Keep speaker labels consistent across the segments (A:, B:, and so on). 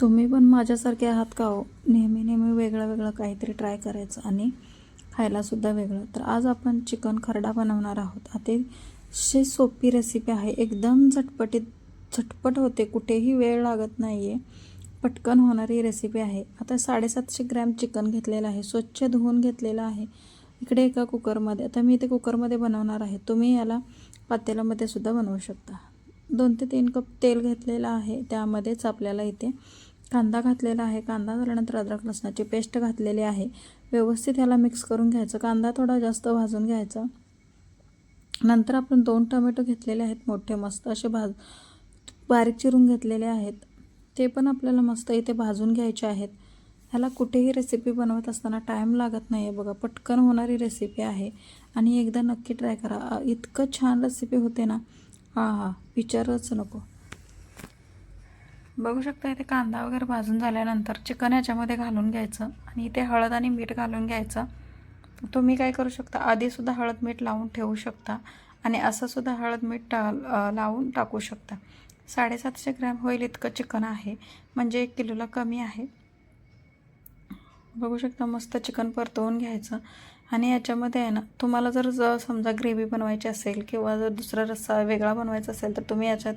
A: तुम्ही पण माझ्यासारखे आहात का हो? नेहमी नेहमी वेगळं वेगळं काहीतरी ट्राय करायचं आणि खायलासुद्धा वेगळं. तर आज आपण चिकन खरडा बनवणार आहोत. अतिशय सोपी रेसिपी आहे. एकदम झटपटीत झटपट होते. कुठेही वेळ लागत नाही आहे पटकन होणारी रेसिपी आहे. आता साडेसातशे ग्रॅम चिकन घेतलेलं आहे. स्वच्छ धुवून घेतलेलं आहे. इकडे एका कुकरमध्ये आता मी इथे कुकरमध्ये बनवणार आहे. तुम्ही याला पातेल्यामध्ये सुद्धा बनवू शकता. दोन ते तीन कप तेल घेतलेलं आहे. त्यामध्येच आपल्याला इथे कांदा घातलेला आहे. कांदा झाल्यानंतर अद्रक लसणाची पेस्ट घातलेली आहे. व्यवस्थित ह्याला मिक्स करून घ्यायचं. कांदा थोडा जास्त भाजून घ्यायचा. नंतर आपण दोन टोमॅटो घेतलेले आहेत मोठे मस्त असे भाज बारीक चिरून घेतलेले आहेत. ते पण आपल्याला मस्त इथे भाजून घ्यायचे आहेत. ह्याला कुठेही रेसिपी बनवत असताना टाईम लागत नाही आहे बघा. पटकन होणारी रेसिपी आहे. आणि एकदा नक्की ट्राय करा. इतकं छान रेसिपी होते ना. हां हां विचारच नको. बघू शकता इथे कांदा वगैरे भाजून झाल्यानंतर चिकन याच्यामध्ये घालून घ्यायचं आणि इथे हळद आणि मीठ घालून घ्यायचं. तुम्ही काय करू शकता आधीसुद्धा हळद मीठ लावून ठेवू शकता आणि असंसुद्धा हळद मीठ टा लावून टाकू शकता. साडेसातशे ग्रॅम होईल इतकं चिकन आहे म्हणजे एक किलोला कमी आहे. बघू शकता मस्त चिकन परतवून घ्यायचं. आणि याच्यामध्ये आहे ना तुम्हाला जर ज समजा ग्रेव्ही बनवायची असेल किंवा जर दुसरा रस्सा वेगळा बनवायचा असेल तर तुम्ही याच्यात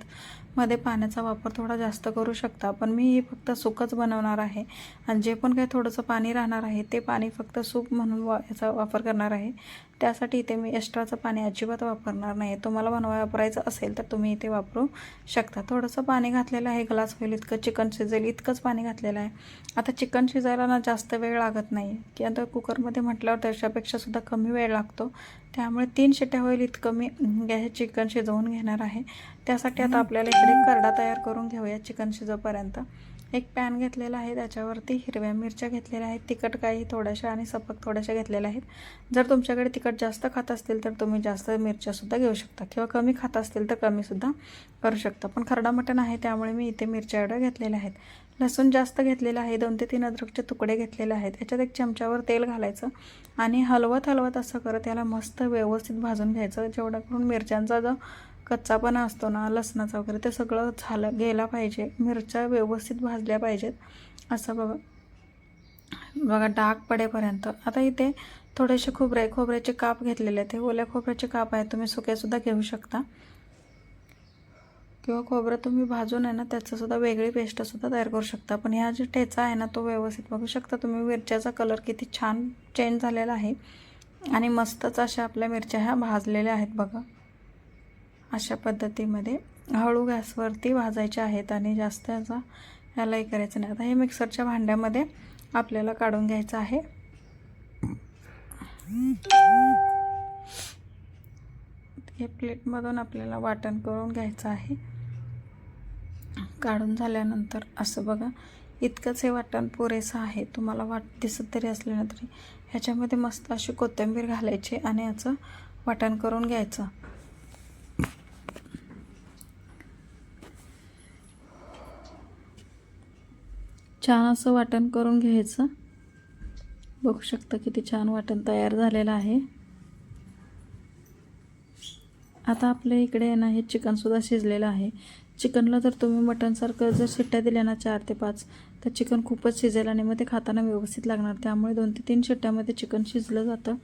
A: मध्ये पाण्याचा वापर थोडा जास्त करू शकता. पण मी हे फक्त सुकच बनवणार आहे. आणि जे पण काही थोडंसं पाणी राहणार आहे ते पाणी फक्त सूप म्हणून वा याचा वापर करणार आहे. त्यासाठी इथे मी एक्स्ट्राचं पाणी अजिबात वापरणार नाही तुम्हाला बनवा वापरायचं असेल तर तुम्ही इथे वापरू शकता. थोडंसं पाणी घातलेलं आहे. ग्लास होईल इतकं चिकन शिजेल इतकंच पाणी घातलेलं आहे. आता चिकन शिजायला ना जास्त वेळ लागत नाही. की आता कुकरमध्ये म्हटल्यावर त्याच्यापेक्षा सुद्धा कमी वेळ लागतो. त्यामुळे तीन शिट्ट्या होईल इतकं मी गॅस चिकन शिजवून घेणार आहे. त्यासाठी आता आपल्याला इकडे करडा तयार करून घेऊया चिकन शिजोपर्यंत. एक पॅन घेतलेला आहे त्याच्यावरती हिरव्या मिरच्या घेतलेल्या आहेत. तिखट काही थोड्याशा आणि सपक थोड्याशा घेतलेल्या आहेत. जर तुमच्याकडे तिखट जास्त खात असतील तर तुम्ही जास्त मिरच्यासुद्धा घेऊ शकता किंवा कमी खात असतील तर कमीसुद्धा करू शकता. पण खरडा मटण आहे त्यामुळे मी इथे मिरच्या एवढ्या घेतलेल्या आहेत. लसूण जास्त घेतलेलं आहे दोन ते तीन अद्रकचे तुकडे घेतलेले आहेत. याच्यात एक चमच्यावर तेल घालायचं आणि हलवत हलवत असं करत याला मस्त व्यवस्थित भाजून घ्यायचं. जेवढा करून मिरच्यांचा जो कच्चापणा असतो ना लसणाचा वगैरे ते सगळं झालं गेला पाहिजे. मिरच्या व्यवस्थित भाजल्या पाहिजेत. असं बघा. बघा डाग पडेपर्यंत. आता इथे थोडेसे खोबरे खोबऱ्याचे काप घेतलेले आहेत. हे ओल्या खोबऱ्याचे काप आहेत. तुम्ही सुक्यासुद्धा घेऊ शकता. किंवा खोबरं तुम्ही भाजून आहे ना त्याचंसुद्धा वेगळी पेस्टसुद्धा तयार करू शकता. पण ह्या जो ठेचा आहे ना तो व्यवस्थित बघू शकता. तुम्ही मिरच्याचा कलर किती छान चेंज झालेला आहे. आणि मस्तच अशा आपल्या मिरच्या ह्या भाजलेल्या आहेत बघा. अशा पद्धतीमध्ये हळू गॅसवरती भाजायच्या आहेत आणि जास्त याचा ह्यालाही करायचं नाही. आता हे मिक्सरच्या भांड्यामध्ये आपल्याला काढून घ्यायचं आहे. हे प्लेटमधून आपल्याला वाटण करून घ्यायचं आहे. काढून झाल्यानंतर असं बघा इतकंच हे वाटण पुरेसं आहे. तुम्हाला वाट दिसत तरी असलं ना तरी ह्याच्यामध्ये मस्त अशी कोथिंबीर घालायची आणि याचं वाटण करून घ्यायचं. छान असं वाटण करून घ्यायचं. बघू शकता किती छान वाटण तयार झालेलं आहे. आता आपल्या इकडे आहे ना हे चिकनसुद्धा शिजलेलं आहे. चिकनला जर तुम्ही मटनसारखं जर शिट्ट्या दिल्या ना चार ते पाच तर चिकन खूपच शिजेल आणि मग ते खाताना व्यवस्थित लागणार. त्यामुळे दोन ते तीन शिट्ट्यामध्ये चिकन शिजलं जातं.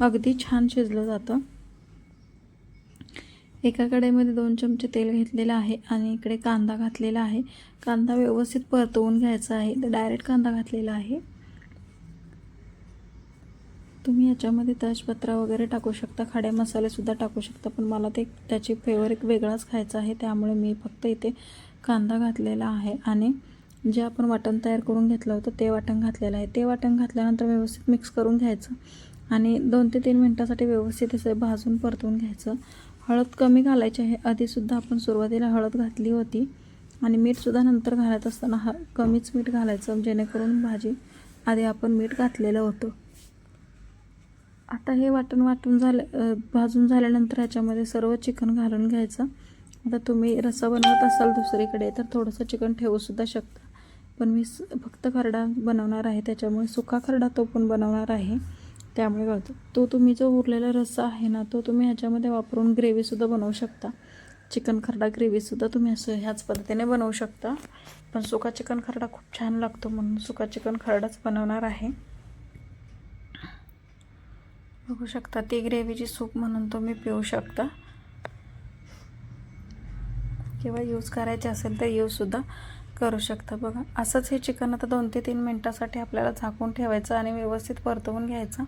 A: अगदी छान शिजलं जातं. एका कढईमध्ये दोन चमचे तेल घेतलेलं आहे आणि इकडे कांदा घातलेला आहे. कांदा व्यवस्थित परतवून घ्यायचा आहे. तर डायरेक्ट कांदा घातलेला आहे. तुम्ही याच्यामध्ये तजपत्रा वगैरे टाकू शकता. खडे मसालेसुद्धा टाकू शकता. पण मला ते त्याची फ्लेवर एक वेगळाच खायचा आहे. त्यामुळे मी फक्त इथे कांदा घातलेला आहे. आणि जे आपण वाटण तयार करून घेतलं होतं ते वाटण घातलेलं आहे. ते वाटण घातल्यानंतर व्यवस्थित मिक्स करून घ्यायचं. आणि दोन ते तीन मिनटासाठी व्यवस्थित असं भाजून परतवून घ्यायचं. हळद कमी घालायची आहे. आधीसुद्धा आपण सुरुवातीला हळद घातली होती. आणि मीठसुद्धा नंतर घालत असताना ह कमीच मीठ घालायचं जेणेकरून भाजी आधी आपण मीठ घातलेलं होतं. आता हे वाटण वाटून झालं भाजून झाल्यानंतर ह्याच्यामध्ये सर्व चिकन घालून घ्यायचं. आता तुम्ही रस्सा बनवत असाल दुसरीकडे तर थोडंसं चिकन ठेवूसुद्धा शकता. पण मी स फक्त खरडा बनवणार आहे. त्याच्यामुळे सुका खरडा तो पण बनवणार आहे. त्यामुळे काय होतं तो तुम्ही जो उरलेला रस्सा आहे ना तो तुम्ही ह्याच्यामध्ये वापरून ग्रेव्हीसुद्धा बनवू शकता. चिकन खरडा ग्रेव्हीसुद्धा तुम्ही असं ह्याच पद्धतीने बनवू शकता. पण सुका चिकन खरडा खूप छान लागतो म्हणून सुका चिकन खरडाच बनवणार आहे. बघू शकता ती ग्रेव्हीची सूप म्हणून तुम्ही पिऊ शकता. किंवा यूज करायचे असेल तर यूजसुद्धा करू शकता बघा. असंच हे चिकन आता दोन ते तीन मिनटासाठी आपल्याला झाकून ठेवायचं आणि व्यवस्थित परतवून घ्यायचं.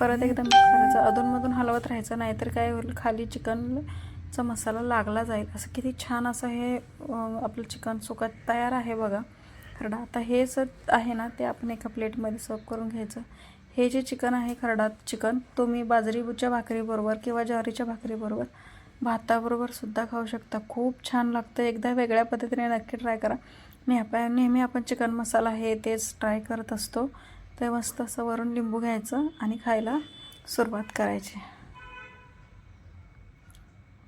A: परत एकदा मिक्स करायचं. अधूनमधून हलवत राहायचं नाहीतर काय होईल खाली चिकनचा मसाला लागला जाईल. असं किती छान असं हे आपलं चिकन सुकत तयार आहे बघा. खरडा. आता हे सर आहे ना ते आपण एका प्लेटमध्ये सर्व करून घ्यायचं. हे जे चिकन आहे खरडा चिकन तुम्ही बाजरीच्या भाकरीबरोबर किंवा ज्वारीच्या भाकरीबरोबर भाताबरोबर सुद्धा खाऊ शकता. खूप छान लागतं. एकदा वेगळ्या पद्धतीने नक्की ट्राय करा. मी आपण नेहमी आपण चिकन मसाला हे तेच ट्राय करत असतो. ते मस्त असं वरून लिंबू घ्यायचं आणि खायला सुरुवात करायची.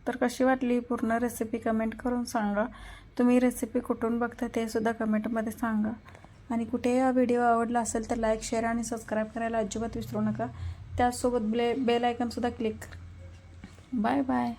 A: तर कशी वाटली पूर्ण रेसिपी कमेंट करून सांगा. तुम्ही रेसिपी कुठून बघता ते सुद्धा कमेंटमध्ये सांगा. आणि कुठेही हा व्हिडिओ आवडला असेल तर लाईक शेअर आणि सबस्क्राईब करायला अजिबात विसरू नका. त्याचसोबत ब्ले बेल आयकनसुद्धा क्लिक बाय बाय